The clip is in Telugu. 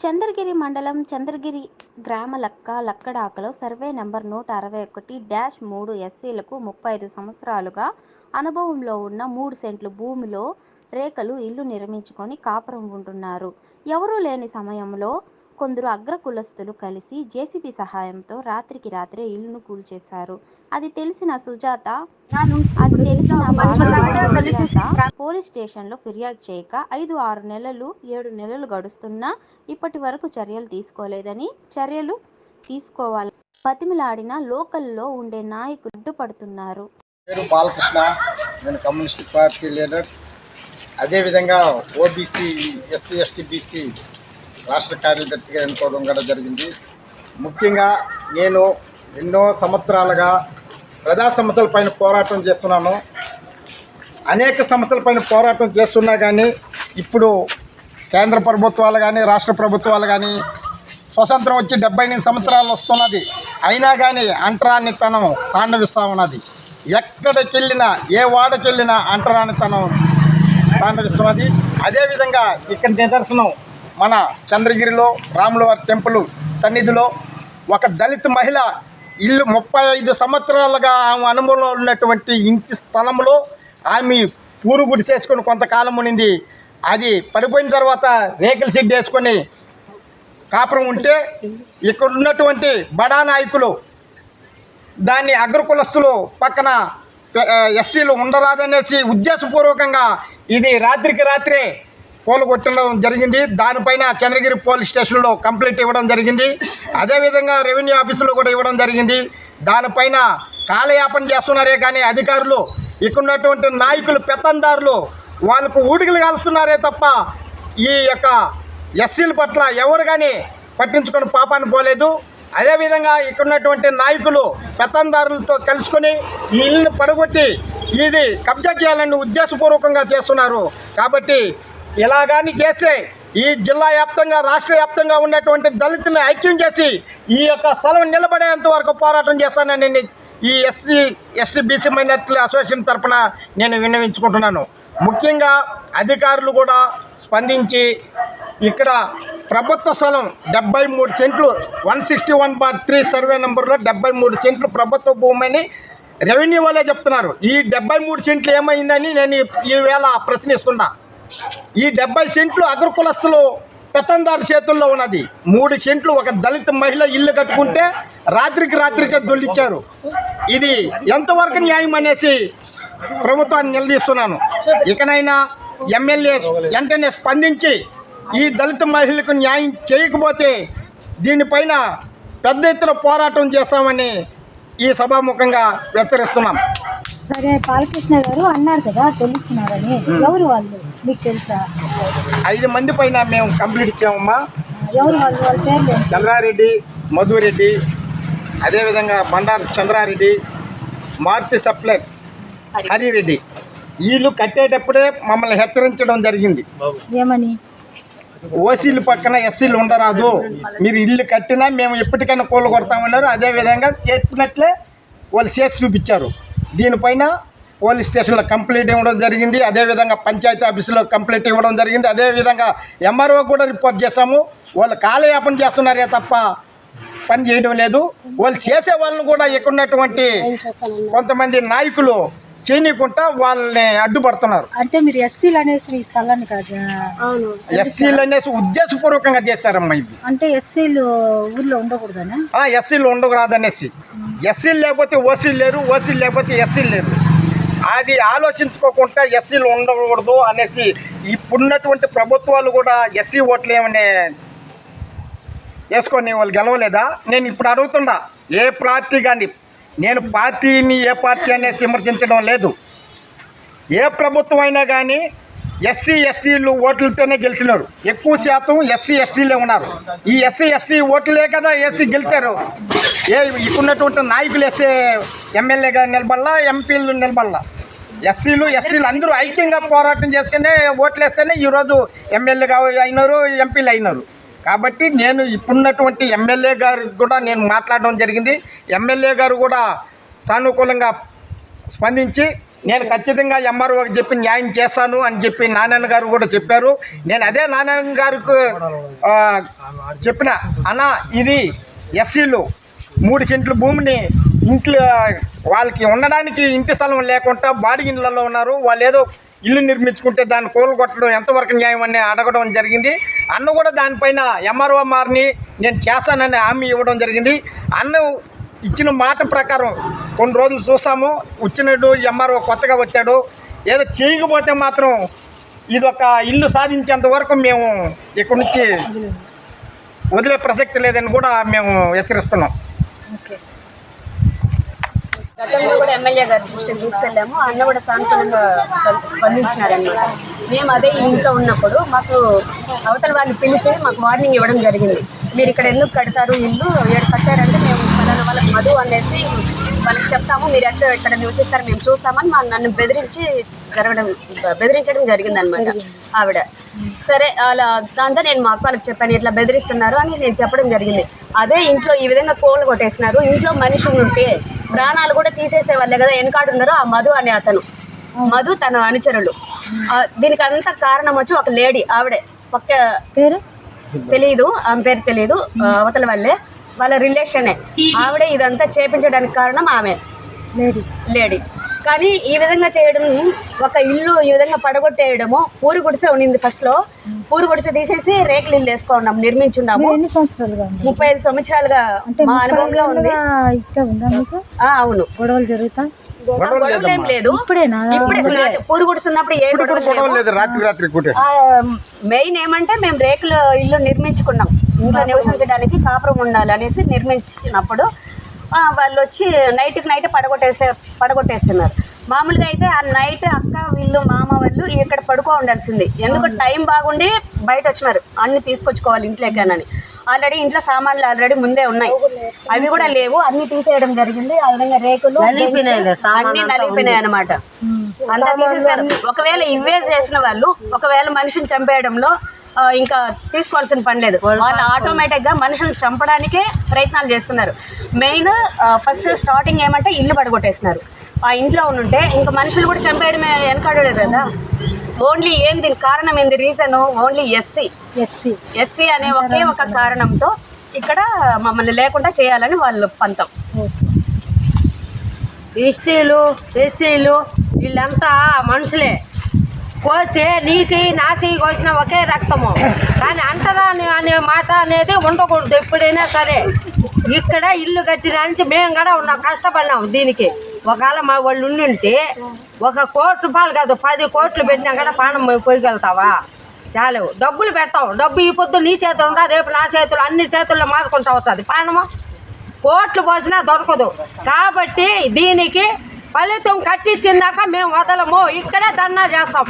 చంద్రగిరి మండలం చంద్రగిరి గ్రామ లక్క లక్కడాకలో సర్వే నంబర్ నూట అరవై ఒకటి డ్యాష్ మూడు ఎస్సీలకు ముప్పై ఐదు సంవత్సరాలుగా అనుభవంలో ఉన్న మూడు సెంట్లు భూమిలో రేకలు ఇల్లు నిర్మించుకొని కాపురం ఉంటున్నారు. ఎవరూ లేని సమయంలో కొందరు అగ్ర కులస్తులు కలిసి జేసీబీ సహాయంతో రాత్రికి రాత్రే ఇల్లును కూల్చేశారు. అది తెలిసిన సుజాత అది తెలిసిన పోలీస్ స్టేషన్లో ఫిర్యాదు చేయక ఐదు ఆరు నెలలు ఏడు నెలలు గడుస్తున్నా ఇప్పటి వరకు చర్యలు తీసుకోలేదని చర్యలు తీసుకోవాలి బతిమిలాడిన లోకల్లో ఉండే నాయకులు అడ్డుపడుతున్నారు. పేరు బాలకృష్ణ. నేను కమ్యూనిస్ట్ పార్టీ లీడర్. అదేవిధంగా ఓబీసీ ఎస్సీ ఎస్టీ బీసీ రాష్ట్ర కార్యదర్శిగా ఎన్నుకోవడం కూడా జరిగింది. ముఖ్యంగా నేను ఎన్నో సంవత్సరాలుగా ప్రజా సమస్యలపైన పోరాటం చేస్తున్నాను. అనేక సమస్యలపైన పోరాటం చేస్తున్నా కానీ ఇప్పుడు కేంద్ర ప్రభుత్వాలు కానీ రాష్ట్ర ప్రభుత్వాలు కానీ స్వతంత్రం వచ్చి డెబ్బై ఎనిమిది సంవత్సరాలు వస్తున్నది. అయినా కానీ అంటరానితనం తాండవిస్తూ ఉన్నది. ఎక్కడికి వెళ్ళినా ఏ వాడకి వెళ్ళినా అంటరానితనం తాండవిస్తున్నది. అదేవిధంగా ఇక్కడ నిదర్శనం మన చంద్రగిరిలో రాములవారి టెంపుల్ సన్నిధిలో ఒక దళిత మహిళ ఇల్లు ముప్పై ఐదు సంవత్సరాలుగా ఆమె అనుభవంలో ఉన్నటువంటి ఇంటి స్థలంలో ఆమె పూరు గుడి చేసుకొని కొంతకాలం ఉండింది అది పడిపోయిన తర్వాత రేకుల షెడ్ వేసుకొని కాపురం ఉంటే ఇక్కడ ఉన్నటువంటి బడా నాయకులు దాన్ని అగ్రకులస్తులు పక్కన ఆ, ఎస్సీలు ఉండరాదనేసి ఉద్దేశపూర్వకంగా ఇది రాత్రికి రాత్రే పోలగొట్టడం జరిగింది. దానిపైన చంద్రగిరి పోలీస్ స్టేషన్లో కంప్లైంట్ ఇవ్వడం జరిగింది. అదేవిధంగా రెవెన్యూ ఆఫీసులో కూడా ఇవ్వడం జరిగింది. దానిపైన కాలయాపన చేస్తున్నారే కానీ అధికారులు ఇక్కడున్నటువంటి నాయకులు పెత్తందారులు వాళ్ళకు ఊడికలు కలుస్తున్నారే తప్ప ఈ యొక్క ఎస్సీల పట్ల ఎవరు కానీ పట్టించుకొని పాపాన్ని పోలేదు. అదేవిధంగా ఇక్కడున్నటువంటి నాయకులు పెత్తందారులతో కలుసుకొని ఈ ఇల్లుని పడగొట్టి ఇది కబ్జా చేయాలని ఉద్దేశపూర్వకంగా చేస్తున్నారు. కాబట్టి ఇలా కానీ చేస్తే ఈ జిల్లా వ్యాప్తంగా రాష్ట్ర వ్యాప్తంగా ఉన్నటువంటి దళితులను ఐక్యం చేసి ఈ యొక్క స్థలం నిలబడేంత వరకు పోరాటం చేస్తానని ఈ ఎస్సీ ఎస్టీ బీసీ మైనార్టీల అసోసియేషన్ తరఫున నేను విన్నవించుకుంటున్నాను. ముఖ్యంగా అధికారులు కూడా స్పందించి ఇక్కడ ప్రభుత్వ స్థలం డెబ్బై మూడు సెంట్లు one sixty one bar three survey నెంబర్లో డెబ్బై మూడు సెంట్లు ప్రభుత్వ భూమిని రెవెన్యూ వాళ్ళే చెప్తున్నారు. ఈ డెబ్బై మూడు సెంట్లు ఏమైందని నేను ఈవేళ ప్రశ్నిస్తున్నా. ఈ డెబ్బై సెంట్లు అగ్రకులస్తులు పెత్తందారు చేతుల్లో ఉన్నది. మూడు సెంట్లు ఒక దళిత మహిళ ఇల్లు కట్టుకుంటే రాత్రికి రాత్రికే దొల్లిచ్చారు. ఇది ఎంతవరకు న్యాయం అనేసి ప్రభుత్వాన్ని నిలదీస్తున్నాను. ఇకనైనా ఎమ్మెల్యే వెంటనే స్పందించి ఈ దళిత మహిళలకు న్యాయం చేయకపోతే దీనిపైన పెద్ద ఎత్తున పోరాటం చేస్తామని ఈ సభాముఖంగా హెచ్చరిస్తున్నాం. సరే బాలకృష్ణ గారు అన్నారు కదా తొలిచినారని ఎవరు వాళ్ళు? మీకు తెలుసా? ఐదు మంది పైన మేము కంప్లీట్ ఇచ్చామమ్మా. ఎవరు వాళ్ళు? వాళ్ళ పేర్లు? చంద్రారెడ్డి మధురెడ్డి అదేవిధంగా బండారు చంద్రారెడ్డి మారుతి సప్లై హరిరెడ్డి. వీళ్ళు కట్టేటప్పుడే మమ్మల్ని హెచ్చరించడం జరిగింది. ఏమని? ఓసీలు పక్కన ఎస్సీలు ఉండరాదు. మీరు ఇల్లు కట్టినా మేము ఎప్పటికైనా కూల కొడతామన్నారు అదేవిధంగా చెప్పినట్లే వాళ్ళు చేసి చూపించారు. దీనిపైన పోలీస్ స్టేషన్లో కంప్లైంట్ ఇవ్వడం జరిగింది. అదేవిధంగా పంచాయతీ ఆఫీసులో కంప్లైంట్ ఇవ్వడం జరిగింది. అదేవిధంగా ఎంఆర్ఓ కూడా రిపోర్ట్ చేశాము. వాళ్ళు కాలయాపన చేస్తున్నారే తప్ప పని చేయడం లేదు. వాళ్ళు చేసే వాళ్ళని కూడా ఇక్కడ ఉన్నటువంటి కొంతమంది నాయకులు చేయనీయకుండా వాళ్ళని అడ్డుపడుతున్నారు. అంటే మీరు ఎస్సీలు అనేసి మీ స్థలాన్ని కాదా. అవును. ఎస్సీలు అనేసి ఉద్దేశపూర్వకంగా చేశారమ్మా ఇది. అంటే ఎస్సీలు ఊర్లో ఉండకూడదనా? ఆ, ఎస్సీలు ఉండకూడదనేసి ఎస్సీలు లేకపోతే ఓసీలు లేరు ఓసీలు లేకపోతే ఎస్సీలు లేరు. అది ఆలోచించుకోకుండా ఎస్సీలు ఉండకూడదు అనేసి ఇప్పుడున్నటువంటి ప్రభుత్వాలు కూడా ఎస్సీ ఓట్లు ఏమనే వేసుకొని వాళ్ళు గెలవలేదా? నేను ఇప్పుడు అడుగుతున్నా ఏ పార్టీ కానీ నేను పార్టీని ఏ పార్టీ అనేది విమర్శించడం లేదు. ఏ ప్రభుత్వం అయినా కానీ ఎస్సీ ఎస్టీలు ఓట్లతోనే గెలిచినారు. ఎక్కువ శాతం ఎస్సీ ఎస్టీలే ఉన్నారు. ఈ ఎస్సీ ఎస్టీ ఓట్లే కదా ఎస్సీ గెలిచారు. ఏ ఇప్పుడున్నటువంటి నాయకులు ఎస్సీ ఎమ్మెల్యేగా నిలబడలా ఎంపీలు నిలబడలా? ఎస్సీలు ఎస్టీలు అందరూ ఐక్యంగా పోరాటం చేస్తేనే ఓట్లు వేస్తేనే ఈరోజు ఎమ్మెల్యేగా అయినారు ఎంపీలు అయినారు. కాబట్టి నేను ఇప్పుడున్నటువంటి ఎమ్మెల్యే గారికి కూడా నేను మాట్లాడడం జరిగింది. ఎమ్మెల్యే గారు కూడా సానుకూలంగా స్పందించి నేను ఖచ్చితంగా ఎంఆర్ఓకి చెప్పి న్యాయం చేస్తాను అని చెప్పి నారాయణ గారు కూడా చెప్పారు. నేను అదే నారాయణ గారికి చెప్పిన అన్న ఇది ఎస్సీలు మూడు సెంట్ల భూమిని ఇంట్లో వాళ్ళకి ఉండడానికి ఇంటి స్థలం లేకుండా బాడీ ఇళ్ళల్లో ఉన్నారు. వాళ్ళు ఏదో ఇల్లు నిర్మించుకుంటే దాన్ని కూలగొట్టడం ఎంతవరకు న్యాయం అని అడగడం జరిగింది. అన్న కూడా దానిపైన ఎంఆర్ఓ మారిని నేను చేస్తానని హామీ ఇవ్వడం జరిగింది. అన్న ఇచ్చిన మాట ప్రకారం కొన్ని రోజులు చూస్తాము. వచ్చినట్టు ఎంఆర్ఓ కొత్తగా వచ్చాడు. ఏదో చేయకపోతే మాత్రం ఇది ఒక ఇల్లు సాధించేంత వరకు మేము ఇక్కడి నుంచి వదిలే ప్రసక్తి లేదని కూడా మేము హెచ్చరిస్తున్నాం. గతంలో కూడా ఎమ్మెల్యే గారి దృష్టికి తీసుకెళ్ళాము. అన్న కూడా సానుకూలంగా స్పందించినారనమాట మేము అదే ఈ ఇంట్లో ఉన్నప్పుడు మాకు అవతల వారిని పిలిచి మాకు వార్నింగ్ ఇవ్వడం జరిగింది. మీరు ఇక్కడ ఎందుకు కడతారు ఇల్లు? ఏడు కట్టారంటే మేము వాళ్ళకి మధు అనేసి వాళ్ళకి చెప్తాము. మీరు ఎట్లా ఇక్కడ నివసిస్తారు మేము చూస్తామని మా నన్ను బెదిరించి జరగడం బెదిరించడం జరిగింది. అనమాట ఆవిడ. సరే అలా దాంతో నేను మా అక్క వాళ్ళకి చెప్పాను ఇట్లా బెదిరిస్తున్నారు అని నేను చెప్పడం జరిగింది. అదే ఇంట్లో ఈ విధంగా కోళ్ళు కొట్టేసినారు. ఇంట్లో మనుషులు ఉంటే ప్రాణాలు కూడా తీసేసే వాళ్ళే కదా వెనకాడు ఉన్నారో ఆ మధు అనే అతను. మధు తన అనుచరులు. దీనికి అంత కారణం వచ్చి ఒక లేడీ ఆవిడే. పక్క పేరు? తెలియదు ఆమె పేరు తెలియదు అవతల వాళ్ళే. వాళ్ళ రిలేషనే ఆవిడే ఇదంతా చేపించడానికి కారణం ఆమె. లేడీ లేడీ కానీ ఈ విధంగా చేయడం ఒక ఇల్లు ఈ విధంగా పడగొట్టేయడము పూరి గుడిసె ఉండింది ఫస్ట్లో. పూరి గుడిసె తీసేసి రేకులు ఇల్లు వేసుకున్నాం నిర్మించున్నాము. ఎన్ని సంవత్సరాలుగా ముప్పై ఐదు సంవత్సరాలుగా మా అనుభవంలో ఉంది. అవును. గొడవలు జరుగుతా గొడవలు. లేదు. ఇప్పుడే ఏ మెయిన్ ఏమంటే మేము రేకులు ఇల్లు నిర్మించుకున్నాం. ఇంట్లో నివసించడానికి కాపురం ఉండాలి అనేసి నిర్మించినప్పుడు వాళ్ళు వచ్చి నైట్కి నైట్ పడగొట్టేసే పడగొట్టేస్తున్నారు. మామూలుగా అయితే ఆ నైట్ అక్క వీళ్ళు మామ వాళ్ళు ఇక్కడ పడుకో ఉండాల్సింది. ఎందుకు టైం బాగుండి బయట వచ్చినారు. అన్ని తీసుకొచ్చుకోవాలి ఇంట్లోకేనని. ఆల్రెడీ ఇంట్లో సామాన్లు ఆల్రెడీ ముందే ఉన్నాయి. అవి కూడా లేవు. అన్ని తీసేయడం జరిగింది. ఆ విధంగా రేకులు అన్ని నలిగిపోయినాయి అనమాట అంతా తీసేసారు ఒకవేళ ఇవే చేసిన వాళ్ళు ఒకవేళ మనిషిని చంపేయడంలో ఇంకా తీసుకోవాల్సిన పని లేదు. వాళ్ళు ఆటోమేటిక్గా మనుషులను చంపడానికే ప్రయత్నాలు చేస్తున్నారు. మెయిన్ ఫస్ట్ స్టార్టింగ్ ఏమంటే ఇల్లు పడగొట్టేస్తున్నారు ఆ ఇంట్లో ఉంటే ఇంకా మనుషులు కూడా చంపేయడమే వెనకాడలేదు కదా. ఓన్లీ ఏం దీనికి కారణం ఏంది? Reason only SC. SC. SC అనే ఒకే ఒక కారణంతో ఇక్కడ మమ్మల్ని లేకుండా చేయాలని వాళ్ళు పంతం. ఎస్టీలు ఎస్సీలు వీళ్ళంతా మనుషులే. కోస్తే నీ చెయ్యి నా చెయ్యి కోసిన ఒకే రక్తము. కానీ అంటరాని అనే మాట అనేది ఉండకూడదు ఎప్పుడైనా సరే. ఇక్కడ ఇల్లు కట్టిన నుంచి మేము కూడా ఉన్నాం కష్టపడినాం దీనికి. ఒకవేళ మా వాళ్ళు ఉండింటే ఒక కోటి రూపాయలు కాదు పది కోట్లు పెట్టినా కూడా పానం పోయగలుగుతావా? చాలేవు డబ్బులు పెడతాం. డబ్బు ఈ పొద్దు నీ చేతులు ఉందా రేపు నా చేతులు అన్ని చేతుల్లో మారుకుంటా వస్తుంది. పానము. కోట్లు పోసినా దొరకదు. కాబట్టి దీనికి ఫలితం కట్టించిందాక మేము వదలము. ఇక్కడే ధర్నా చేస్తాం.